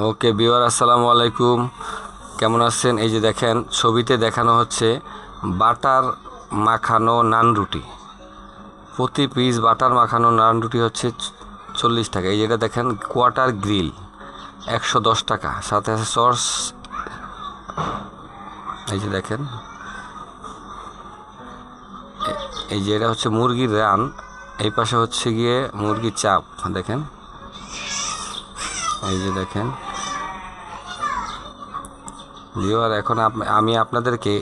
ওকে বিওয়ার আসসালামু আলাইকুম। কেমন আছেন? এই যে দেখেন, ছবিতে দেখানো হচ্ছে বাটার মাখানো নান রুটি। প্রতি পিস বাটার মাখানো নান রুটি হচ্ছে চল্লিশ টাকা। এই যেটা দেখেন কোয়াটার গ্রিল একশো দশ টাকা। সাথে আছে সস এই যে দেখেন এই যে এটা হচ্ছে মুরগির রান। এই পাশে হচ্ছে গিয়ে মুরগির চাপ, দেখেন। এই যে দেখেন। ভিওয়ার এখন আমি আপনাদেরকে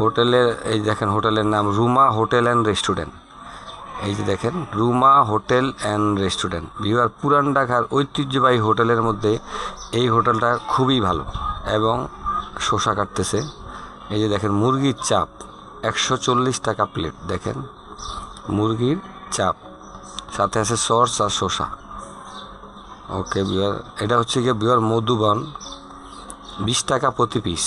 হোটেলের, এই দেখেন হোটেলের নাম রুমা হোটেল অ্যান্ড রেস্টুরেন্ট। এই যে দেখেন, রুমা হোটেল অ্যান্ড রেস্টুরেন্ট। ভিওয়ার পুরান ঢাকার ঐতিহ্যবাহী হোটেলের মধ্যে এই হোটেলটা খুবই ভালো এবং শসা কাটতেছে। এই যে দেখেন, মুরগির চাপ, একশো চল্লিশ টাকা প্লেট দেখেন। মুরগির চাপ, সাথে আছে সস আর শসা। ওকে বিয়ার, এটা হচ্ছে গিয়ে বিয়ার মধুবন, বিশ টাকা প্রতি পিস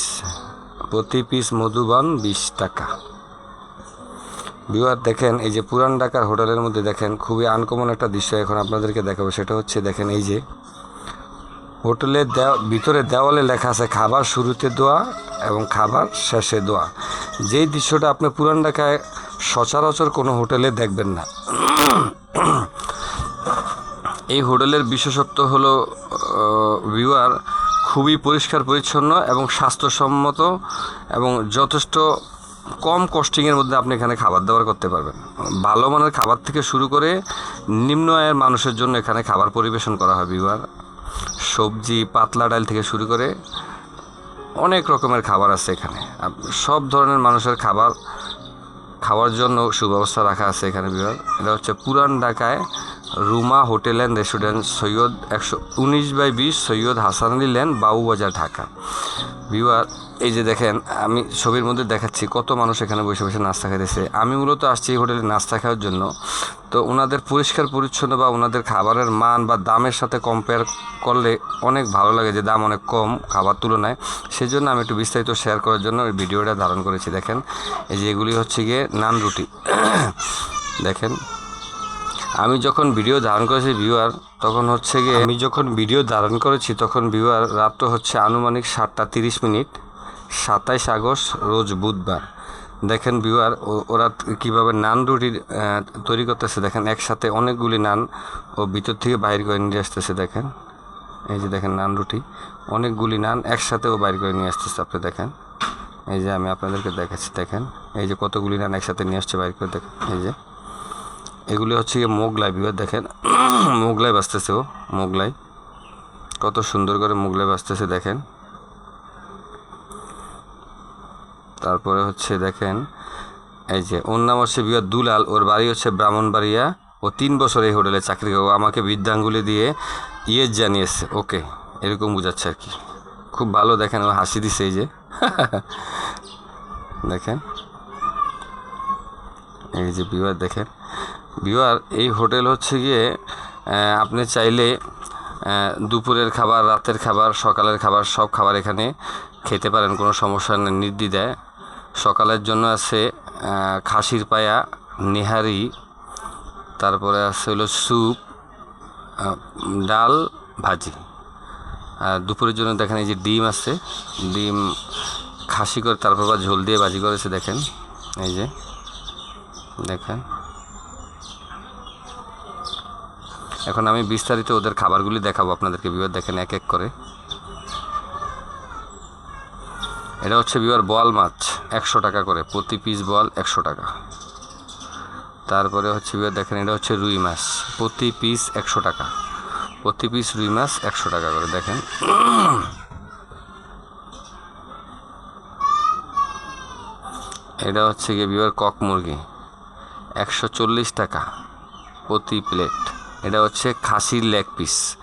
প্রতি পিস মধুবন বিশ টাকা। বিওয়ার দেখেন, এই যে পুরান ঢাকার হোটেলের মধ্যে দেখেন, খুবই আনকমন একটা দৃশ্য এখন আপনাদেরকে দেখাবো, সেটা হচ্ছে, দেখেন, এই যে হোটেলের ভিতরে দেওয়ালে লেখা আছে, খাবার শুরুতে দোয়া এবং খাবার শেষে দোয়া। যেই দৃশ্যটা আপনি পুরান ঢাকায় সচরাচর কোনো হোটেলে দেখবেন না। এই হোটেলের বিশেষত্ব হলো ভিউয়ার খুবই পরিষ্কার, পরিচ্ছন্ন এবং স্বাস্থ্যসম্মত এবং যথেষ্ট কম কস্টিংয়ের মধ্যে আপনি এখানে খাবার দাবার করতে পারবেন। ভালো মানের খাবার থেকে শুরু করে নিম্ন আয়ের মানুষের জন্য এখানে খাবার পরিবেশন করা হয় ভিউয়ার সবজি, পাতলা ডাল থেকে শুরু করে অনেক রকমের খাবার আছে এখানে। সব ধরনের মানুষের খাবার, খাওয়ার জন্য সুব্যবস্থা রাখা আছে এখানে বিভাগ এটা হচ্ছে পুরান ঢাকায় Ruma hotel and restaurant, Syed একশো উনিশ বাই বিশ, সৈয়দ হাসান আলী লেন, বাবুবাজার, ঢাকা। বিভাগ এই যে দেখেন, আমি ছবির মধ্যে দেখাচ্ছি কত মানুষ এখানে বসে বসে নাস্তা খাইতেছে। আমি মূলত আসছি এই হোটেলে নাস্তা খাওয়ার জন্য। তো ওনাদের পরিষ্কার পরিচ্ছন্ন বা ওনাদের খাবারের মান বা দামের সাথে কম্পেয়ার করলে অনেক ভালো লাগে যে দাম অনেক কম খাবার তুলনায়। সেজন্য আমি একটু বিস্তারিত শেয়ার করার জন্য ওই ভিডিওটা ধারণ করেছি। দেখেন, এই যে এগুলি হচ্ছে গিয়ে নান রুটি। দেখেন আমি যখন ভিডিও ধারণ করেছি ভিউয়ার তখন হচ্ছে গিয়ে আমি যখন ভিডিও ধারণ করেছি, তখন ভিউয়ার রাত্র হচ্ছে আনুমানিক সাতটা তিরিশ মিনিট, সাতাইশ আগস্ট, রোজ বুধবার। দেখেন ভিউয়ার ওরা কীভাবে নান রুটি তৈরি করতেছে, দেখেন একসাথে অনেকগুলি নান ও ভিতর থেকে বাইর করে নিয়ে আসতেছে, দেখেন। এই যে দেখেন নান রুটি, অনেকগুলি নান একসাথে ও বাইর করে নিয়ে আসতেছে, আপনি দেখেন। এই যে আমি আপনাদেরকে দেখাচ্ছি, দেখেন। এই যে কতগুলি নান একসাথে নিয়ে আসছে, বাইর করে দেখেন। এই যে। এগুলি হচ্ছে গিয়ে মোগলাই বিভাগ দেখেন। মোগলাই বাঁচতেছে ও, মোগলাই। কত সুন্দর করে মোগলাই বাঁচতেছে দেখেন। তারপরে হচ্ছে দেখেন, এই যে, ওর নাম হচ্ছে বিভাগ দুলাল, ওর বাড়ি হচ্ছে ব্রাহ্মণবাড়িয়া। ও তিন বছর এই হোটেলে চাকরি করে, ও আমাকে বৃদ্ধাঙ্গুলি দিয়ে ইয়ে জানিয়েছে। ওকে, এরকম বোঝাচ্ছে আর কি। খুব ভালো দেখেন, ও হাসি দিছে এই যে। দেখেন। এই যে বিবার দেখেন। বিবার এই হোটেল হচ্ছে গিয়ে আপনি চাইলে দুপুরের খাবার, রাতের খাবার, সকালের খাবার, সব খাবার এখানে খেতে পারেন, কোনো সমস্যা নেই, নির্দ্বিধায়। সকালের জন্য আছে খাসির পায়া, নেহারি, তারপরে আছে হলো স্যুপ ডাল, ভাজি। আর দুপুরের জন্য দেখেন এই যে ডিম আছে, ডিম খাসি করে, তারপর আবার ঝোল দিয়ে ভাজি করেছে, দেখেন, এই যে, দেখেন। এখন আমি বিস্তারিত ওদের খাবারগুলি দেখাবো আপনাদেরকে বিবার দেখেন এক এক করে। এটা হচ্ছে বিবার বোয়াল মাছ, একশো টাকা করে, প্রতি পিস বোয়াল একশো টাকা। তারপরে হচ্ছে বিবার দেখেন, এটা হচ্ছে রুই মাছ, প্রতি পিস একশো টাকা। প্রতি পিস রুই মাছ একশো টাকা করে, দেখেন। এটা হচ্ছে গিয়ে বিবার কক মুরগি, একশো চল্লিশ টাকা প্রতি প্লেট এটা হচ্ছে খাসির লেগ পিস।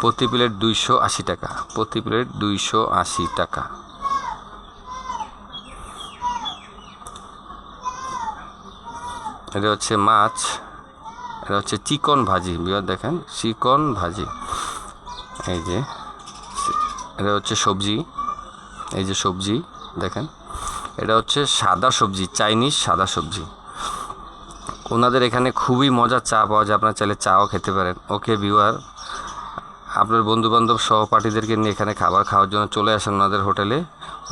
প্রতি প্লেট দুইশো আশি টাকা। প্রতি প্লেট দুইশো আশি টাকা। এটা হচ্ছে মাছ। এটা হচ্ছে চিকন ভাজি। বিয়ার দেখেন, চিকন ভাজি। এই যে, এটা হচ্ছে সবজি। এই যে সবজি, দেখেন। এটা হচ্ছে সাদা সবজি, চাইনিজ সাদা সবজি। ওনাদের এখানে খুবই মজার চা পাওয়া যায়, আপনার চাইলে চাও খেতে পারেন। ওকে ভিউয়ার আপনার বন্ধুবান্ধব সহপাঠীদেরকে নিয়ে এখানে খাবার খাওয়ার জন্য চলে আসেন ওনাদের হোটেলে।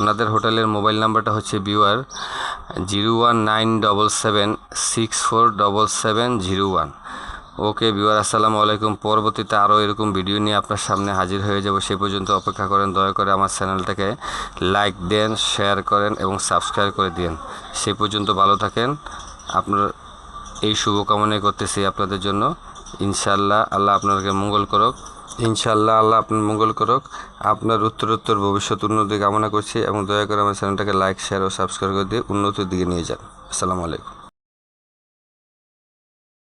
ওনাদের হোটেলের মোবাইল নাম্বারটা হচ্ছে beware zero one nine double seven six four double seven zero one okay beware আসসালামু আলাইকুম। পরবর্তীতে আরও এরকম ভিডিও নিয়ে আপনার সামনে হাজির হয়ে যাব। সে পর্যন্ত অপেক্ষা করেন, দয়া করে আমার চ্যানেলটাকে লাইক দেন শেয়ার করেন এবং সাবস্ক্রাইব করে দিন সে পর্যন্ত ভালো থাকেন। আপনার এই শুভকামনাই করতেছি আপনাদের জন্য। ইনশাল্লাহ আল্লাহ আপনাকে মঙ্গল করক। ইনশাল্লাহ আল্লাহ আপনার মঙ্গল করক। আপনার উত্তরোত্তর ভবিষ্যৎ উন্নতি কামনা করছি এবং দয়া করে আমার চ্যানেলটাকে লাইক শেয়ার ও সাবস্ক্রাইব করে দিয়ে উন্নতির দিকে নিয়ে যান। আসসালামু আলাইকুম।